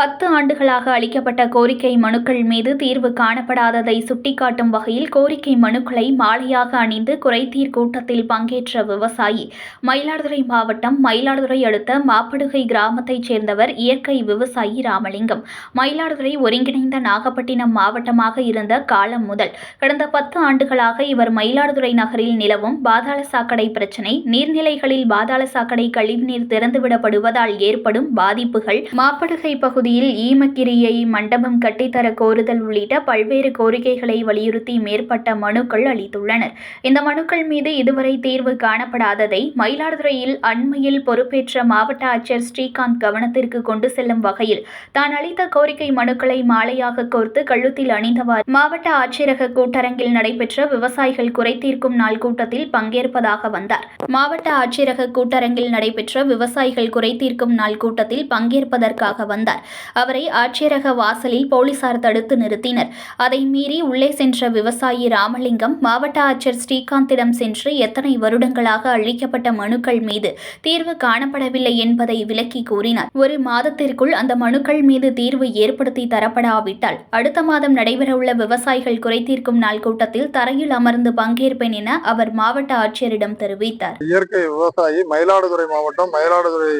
பத்து ஆண்டுகளாக அளிக்கப்பட்ட கோரிக்கை மனுக்கள் மீது தீர்வு காணப்படாததை சுட்டிக்காட்டும் வகையில் கோரிக்கை மனுக்களை மாலையாக அணிந்து குறைதீர் கூட்டத்தில் பங்கேற்ற விவசாயி மயிலாடுதுறை மாவட்டம் மயிலாடுதுறை அடுத்த மாப்படுகை கிராமத்தைச் சேர்ந்தவர் இயற்கை விவசாயி ராமலிங்கம். மயிலாடுதுறை ஒருங்கிணைந்த நாகப்பட்டினம் மாவட்டமாக இருந்த காலம் முதல் கடந்த பத்து ஆண்டுகளாக இவர் மயிலாடுதுறை நகரில் நிலவும் பாதாள சாக்கடை பிரச்சினை நீர்நிலைகளில் பாதாள சாக்கடை கழிவுநீர் திறந்துவிடப்படுவதால் ஏற்படும் பாதிப்புகள் மாப்படுகை பகுதி பகுதியில் ஈமக்கிரியை மண்டபம் கட்டித்தர கோருதல் உள்ளிட்ட பல்வேறு கோரிக்கைகளை வலியுறுத்தி மேற்பட்ட மனுக்கள் அளித்துள்ளனர். இந்த மனுக்கள் மீது இதுவரை தீர்வு காணப்படாததை மயிலாடுதுறையில் அண்மையில் பொறுப்பேற்ற மாவட்ட ஆட்சியர் ஸ்ரீகாந்த் கவனத்திற்கு கொண்டு செல்லும் வகையில் தான் அளித்த கோரிக்கை மனுக்களை மாலையாக கோர்த்து கழுத்தில் அணிந்தவாறு மாவட்ட ஆட்சியரக கூட்டரங்கில் நடைபெற்ற விவசாயிகள் குறைதீர்க்கும் நாள் கூட்டத்தில் பங்கேற்பதாக வந்தார். மாவட்ட ஆட்சியரக கூட்டரங்கில் நடைபெற்ற விவசாயிகள் குறைதீர்க்கும் நாள் கூட்டத்தில் பங்கேற்பதற்காக வந்தார். அவரை ஆட்சியரக வாசலில் போலீசார் தடுத்து நிறுத்தினர். அதை மீறி உள்ளே சென்ற விவசாயி ராமலிங்கம் மாவட்ட ஆட்சியர் ஸ்ரீகாந்திடம் சென்று எத்தனை வருடங்களாக அளிக்கப்பட்ட மனுக்கள் மீது தீர்வு காணப்படவில்லை என்பதை விளக்கி கூறினார். ஒரு மாதத்திற்குள் அந்த மனுக்கள் மீது தீர்வு ஏற்படுத்தி தரப்படாவிட்டால் அடுத்த மாதம் நடைபெறவுள்ள விவசாயிகள் குறைதீர்க்கும் நாள் கூட்டத்தில் தரையில் அமர்ந்து பங்கேற்பேன் என அவர் மாவட்ட ஆட்சியரிடம் தெரிவித்தார். இயற்கை விவசாயி மயிலாடுதுறை மாவட்டம் மயிலாடுதுறை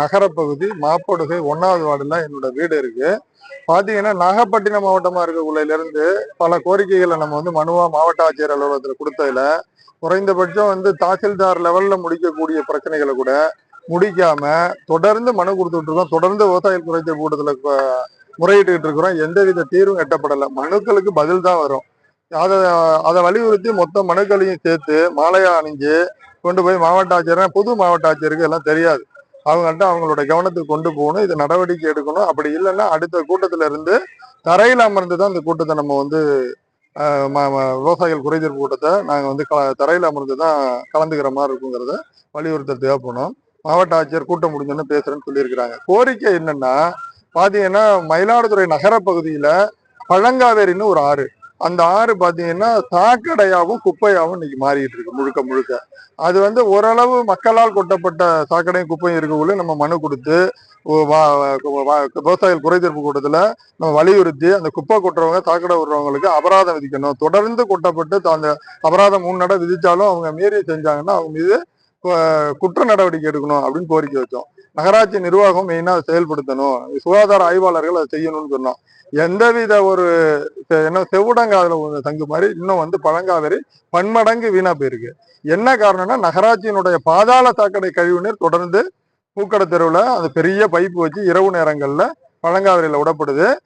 நகரப்பகுதி மாப்படுகை ஒன்னாவது வார்டில் என்னோட வீடு இருக்கு. பாத்தீங்கன்னா நாகப்பட்டினம் மாவட்டமா இருக்கக்குள்ள இருந்து பல கோரிக்கைகளை நம்ம வந்து மனுவா மாவட்ட ஆட்சியர் அலுவலகத்தில் கொடுத்ததுல குறைந்தபட்சம் வந்து தாசில்தார் லெவல்ல முடிக்கக்கூடிய பிரச்சனைகளை கூட முடிக்காம தொடர்ந்து மனு கொடுத்துட்டு இருக்கோம். தொடர்ந்து விவசாய குறைந்த கூட்டத்துல ப- முறையிட்டுக்கிட்டு இருக்கிறோம். எந்தவித தீர்வும் எட்டப்படலை. மனுக்களுக்கு பதில் தான் வரும். அதை அதை வலியுறுத்தி மொத்த மனுக்களையும் சேர்த்து மாலையா அணிஞ்சு கொண்டு போய் மாவட்ட ஆட்சியர் புது மாவட்ட ஆட்சியருக்கு எல்லாம் தெரியாது. அவங்கள்ட்ட அவங்களோட கவனத்துக்கு கொண்டு போகணும் இது நடவடிக்கை எடுக்கணும். அப்படி இல்லைன்னா அடுத்த கூட்டத்துல இருந்து தரையில் அமர்ந்து தான் இந்த கூட்டத்தை நம்ம வந்து விவசாயிகள் குறைதீர்ப்பு கூட்டத்தை நாங்கள் வந்து க தரையில் அமர்ந்து தான் கலந்துக்கிற மாதிரி இருக்குங்கிறத வலியுறுத்தல் போனோம் மாவட்ட ஆட்சியர் கூட்டம் முடிஞ்சோன்னு பேசுறேன்னு சொல்லியிருக்கிறாங்க. கோரிக்கை என்னன்னா பாத்தீங்கன்னா மயிலாடுதுறை நகர பகுதியில பழங்காவேரின்னு ஒரு ஆறு. அந்த ஆறு பார்த்தீங்கன்னா சாக்கடையாகவும் குப்பையாகவும் இன்னைக்கு மாறிட்டு இருக்கு முழுக்க முழுக்க. அது வந்து ஓரளவு மக்களால் கொட்டப்பட்ட சாக்கடையும் குப்பையும் இருக்கக்குள்ள நம்ம மனு கொடுத்து வா- விவசாயிகள் குறைதீர்ப்பு கூட்டத்தில் நம்ம வலியுறுத்தி அந்த குப்பை கொட்டுறவங்க சாக்கடை விடுறவங்களுக்கு அபராதம் விதிக்கணும். தொடர்ந்து கொட்டப்பட்டு த- அந்த அபராதம் மூணு விதித்தாலும் அவங்க மீறி செஞ்சாங்கன்னா அவங்க மீது குற்ற நடவடிக்கை எடுக்கணும் அப்படின்னு கோரிக்கை வச்சோம். நகராட்சி நிர்வாகம் மெயினாக செயல்படுத்தணும். சுகாதார ஆய்வாளர்கள் அதை செய்யணும்னு சொன்னோம். எந்தவித ஒரு செ- என்ன செவுடங்காதுல ஒரு தங்கு மாதிரி இன்னும் வந்து பழங்காவேரி பன்மடங்கு வீணா போயிருக்கு. என்ன காரணம்னா நகராட்சியினுடைய பாதாள சாக்கடை கழிவுநீர் தொடர்ந்து பூக்கடை தெருவில் அந்த பெரிய பைப்பு வச்சு இரவு நேரங்களில் பழங்காவிரியில் விடப்படுது.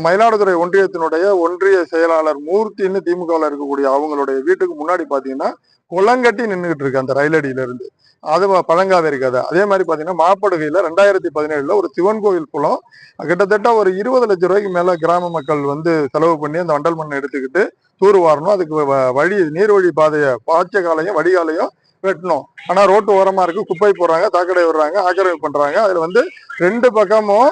மயிலாடுதுறை ஒன்றியத்தினுடைய ஒன்றிய செயலாளர் மூர்த்தின்னு திமுகவில் இருக்கக்கூடிய அவங்களுடைய வீட்டுக்கு முன்னாடி பார்த்தீங்கன்னா குளங்கட்டி நின்றுகிட்டு இருக்கு அந்த ரயிலடியில இருந்து அது வ- பழங்காவேரி கதை. அதே மாதிரி பார்த்தீங்கன்னா மாப்படுகையில் ரெண்டாயிரத்தி பதினேழுல ஒரு சிவன் கோவில் குளம் கிட்டத்தட்ட ஒரு இருபது லட்சம் ரூபாய்க்கு மேலே கிராம மக்கள் வந்து செலவு பண்ணி அந்த வண்டல் மண்ணை எடுத்துக்கிட்டு தூர் வாரணும். அதுக்கு வ- வழி நீர்வழி பாதையை பாய்ச்ச காலையும் வடிகாலையும் வெட்டணும். ஆனால் ரோட்டு ஓரமாக இருக்குது குப்பை போடுறாங்க தாக்கடை விடுறாங்க ஆக்கிரமிப்பு பண்ணுறாங்க அதில் வந்து ரெண்டு பக்கமும்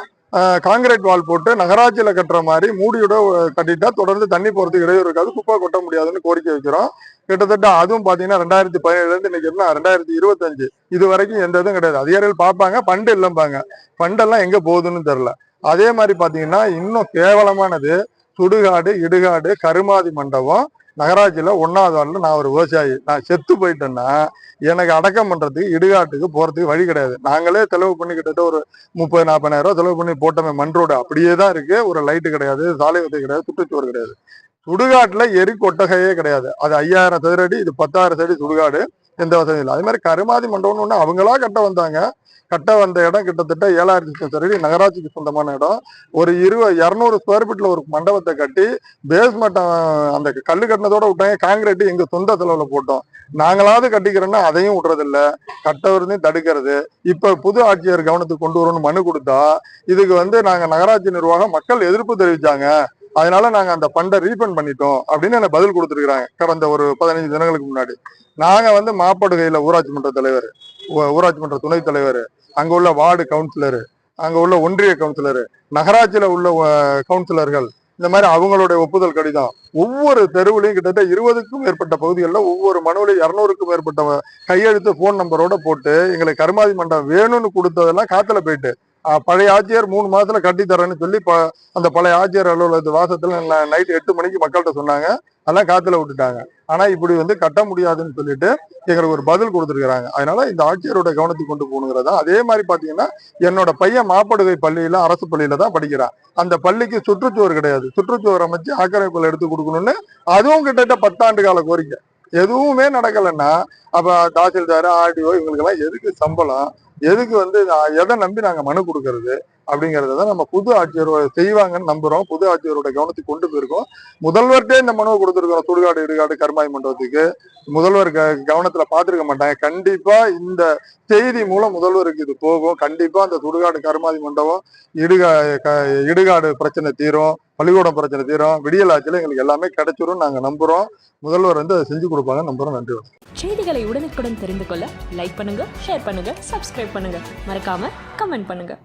காங்கிரீட் வால் போட்டு நகராட்சியில கட்டுற மாதிரி மூடியோட கட்டிட்டா தொடர்ந்து தண்ணி போறதுக்கு இடையூறு இருக்காது. குப்பை கொட்ட முடியாதுன்னு கோரிக்கை வைக்கிறோம். கிட்டத்தட்ட அதுவும் பாத்தீங்கன்னா ரெண்டாயிரத்தி பதினேழுல இருந்து இன்னைக்கு என்ன ரெண்டாயிரத்தி இருபத்தஞ்சு. இது வரைக்கும் எந்த இதுவும் கிடையாது. அதிகாரிகள் பார்ப்பாங்க ஃபண்டு இல்லைம்பாங்க. ஃபண்டெல்லாம் எங்க போகுதுன்னு தெரியல. அதே மாதிரி பாத்தீங்கன்னா இன்னும் கேவலமானது சுடுகாடு இடுகாடு கருமாதி மண்டபம் நகராட்சியில் ஒன்றாவது வார்டில் நான் ஒரு விவசாயி நான் செத்து போயிட்டேன்னா எனக்கு அடக்கம் பண்ணுறதுக்கு இடுகாட்டுக்கு போகிறதுக்கு வழி கிடையாது. நாங்களே செலவு பண்ணி கிட்டத்தட்ட ஒரு முப்பது நாற்பதாயிரம் செலவு பண்ணி போட்டோமே மண் ரோடு. அப்படியே தான் இருக்குது ஒரு லைட்டு கிடையாது சாலை வசதி கிடையாது சுற்றுச்சுவர் கிடையாது. சுடுகாட்டில் எரி கொட்டகையே கிடையாது. அது ஐயாயிரம் சதுரடி இது பத்தாயிரம் சதுரடி சுடுகாடு. எந்த வசதியும் இல்லை. அதே மாதிரி கருமாதி மண்டபம்னு ஒன்று அவங்களா கட்ட வந்தாங்க. கட்ட வந்த இடம் கிட்டத்தட்ட ஏழாயிரத்தி சதுரடி நகராட்சிக்கு சொந்தமான இடம். ஒரு இருபது இரநூறு ஸ்கொயர் ஃபீட்ல ஒரு மண்டபத்தை கட்டி பேஸ்மெண்ட் அந்த கல் கட்டினதோட விட்டாங்க காங்கிரீட் எங்க சொந்த செலவுல போட்டோம். நாங்களாவது கட்டிக்கிறோன்னா அதையும் விடுறதில்ல. கட்டவரையும் தடுக்கிறது. இப்ப புது ஆட்சியர் கவனத்துக்கு கொண்டு வரணும்னு மனு கொடுத்தா இதுக்கு வந்து நாங்க நகராட்சி நிர்வாகம் மக்கள் எதிர்ப்பு தெரிவிச்சாங்க. அதனால நாங்க அந்த ஃபண்டை ரீஃபண்ட் பண்ணிட்டோம் அப்படின்னு எனக்கு பதில் கொடுத்துருக்காங்க கடந்த ஒரு பதினைஞ்சு தினங்களுக்கு முன்னாடி. நாங்க வந்து மாப்படுகையில ஊராட்சி மன்ற தலைவர் ஊராட்சி மன்ற துணைத் தலைவர். அங்க உள்ள வார்டு கவுன்சிலரு அங்க உள்ள ஒன்றிய கவுன்சிலரு நகராட்சியில உள்ள கவுன்சிலர்கள் இந்த மாதிரி அவங்களுடைய ஒப்புதல் கடிதம். ஒவ்வொரு தெருவுலையும் கிட்டத்தட்ட இருபதுக்கும் மேற்பட்ட பகுதிகளில் ஒவ்வொரு மனுவிலையும் இரநூறுக்கும் மேற்பட்ட கையெழுத்து ஃபோன் நம்பரோட போட்டு எங்களுக்கு கருமாதி மண்டபம் வேணும்னு கொடுத்ததெல்லாம் காத்துல போயிட்டு. பழைய ஆட்சியர் மூணு மாசத்துல கட்டி தரேன்னு சொல்லி ப- அந்த பழைய ஆட்சியர் அலுவலகத்து வாசத்துல நைட்டு எட்டு மணிக்கு மக்கள்கிட்ட சொன்னாங்க. அதெல்லாம் காத்துல விட்டுட்டாங்க. ஆனா இப்படி வந்து கட்ட முடியாதுன்னு சொல்லிட்டு எங்களுக்கு ஒரு பதில் கொடுத்துருக்காங்க அதனால இந்த ஆட்சியரோட கவனத்துக்கு கொண்டு போகணுங்கிறதா. அதே மாதிரி பாத்தீங்கன்னா என்னோட பையன் மாப்படுகை பள்ளியில அரசு பள்ளியில தான் படிக்கிறான். அந்த பள்ளிக்கு சுற்றுச்சுவர் கிடையாது. சுற்றுச்சுவர் அமைச்சு ஆக்கிரமிப்புல எடுத்து கொடுக்கணும்னு அதுவும் கிட்டத்தட்ட பத்தாண்டு கால கோரிக்கை. எதுவுமே நடக்கலைன்னா அப்ப தாசில்தார் ஆர்டிஓ இவங்களுக்கெல்லாம் எதுக்கு சம்பளம்? எதுக்கு வந்து எதை நம்பி நாங்க மனு கொடுக்கறது? அப்படிங்கறத தான் நம்ம புது ஆட்சியர் செய்வாங்கன்னு நம்புறோம். புது ஆட்சியரோட கவனத்துக்கு கொண்டு போயிருக்கோம். முதல்வர்கிட்டே இந்த மனுவை கொடுத்துருக்கோம். சுடுகாடு இடுகாடு கருமாய் மண்டபத்துக்கு முதல்வர் க- கவனத்துல பாத்துருக்க மாட்டாங்க. கண்டிப்பா இந்த செய்தி மூலம் முதல்வருக்கு இது போகும். கண்டிப்பா அந்த சுடுகாடு கருமாதி மண்டபம் இடுகா க- இடுகாடு பிரச்சனை தீரும். பள்ளிக்கூடம் பிரச்சனை தீரும். விடியல் ஆட்சியில எங்களுக்கு எல்லாமே கிடைச்சிரும். நாங்க நம்புறோம். முதல்வர் வந்து அதை செஞ்சு கொடுப்பாங்க நம்புறோம். நன்றி வணக்கம். செய்திகளை உடனுக்குடன் தெரிந்து கொள்ள லைக் பண்ணுங்க ஷேர் பண்ணுங்க சப்ஸ்கிரைப் பண்ணுங்க. மறக்காம கமெண்ட் பண்ணுங்க.